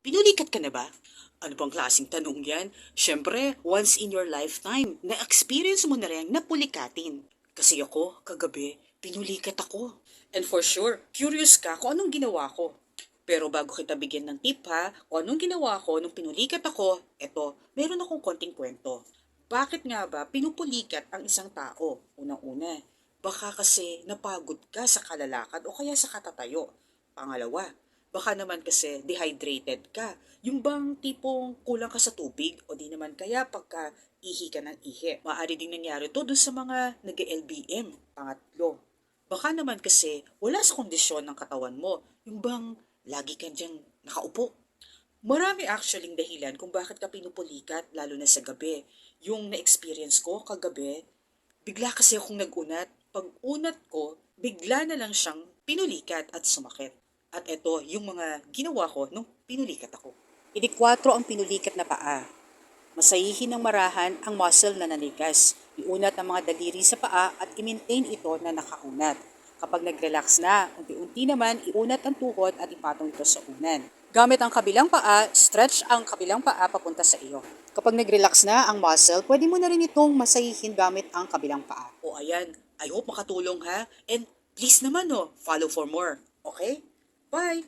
Pinulikat ka na ba? Ano bang klaseng tanong yan? Siyempre, once in your lifetime, na-experience mo na rin napulikatin. Kasi ako, kagabi, pinulikat ako. And for sure, curious ka kung anong ginawa ko. Pero bago kita bigyan ng tip ha, kung anong ginawa ko nung pinulikat ako, eto, meron akong konting kwento. Bakit nga ba pinupulikat ang isang tao? Unang-una, baka kasi napagod ka sa kalalakad o kaya sa katatayo. Pangalawa, baka naman kasi dehydrated ka. Yung bang tipong kulang ka sa tubig o di naman kaya pagka ihi ka ng ihi. Maaari ding nangyari to dun sa mga nag-LBM. Pangatlo, baka naman kasi wala sa kondisyon ng katawan mo. Yung bang lagi ka diyang nakaupo. Marami actually dahilan kung bakit ka pinupulikat lalo na sa gabi. Yung na-experience ko kagabi, bigla kasi akong nagunat. Pag unat ko, bigla na lang siyang pinulikat at sumakit. At ito yung mga ginawa ko nung pinulikat ako. Idi-kwatro ang pinulikat na paa. Masayihin ng marahan ang muscle na nanigas. Iunat ang mga daliri sa paa at i-maintain ito na nakaunat. Kapag nag-relax na, unti-unti naman iunat ang tuhod at ipatong ito sa unan. Gamit ang kabilang paa, stretch ang kabilang paa papunta sa iyo. Kapag nag-relax na ang muscle, pwede mo na rin itong masayihin gamit ang kabilang paa. O ayan, I hope makatulong ha. And please naman no, follow for more. Okay? Bye!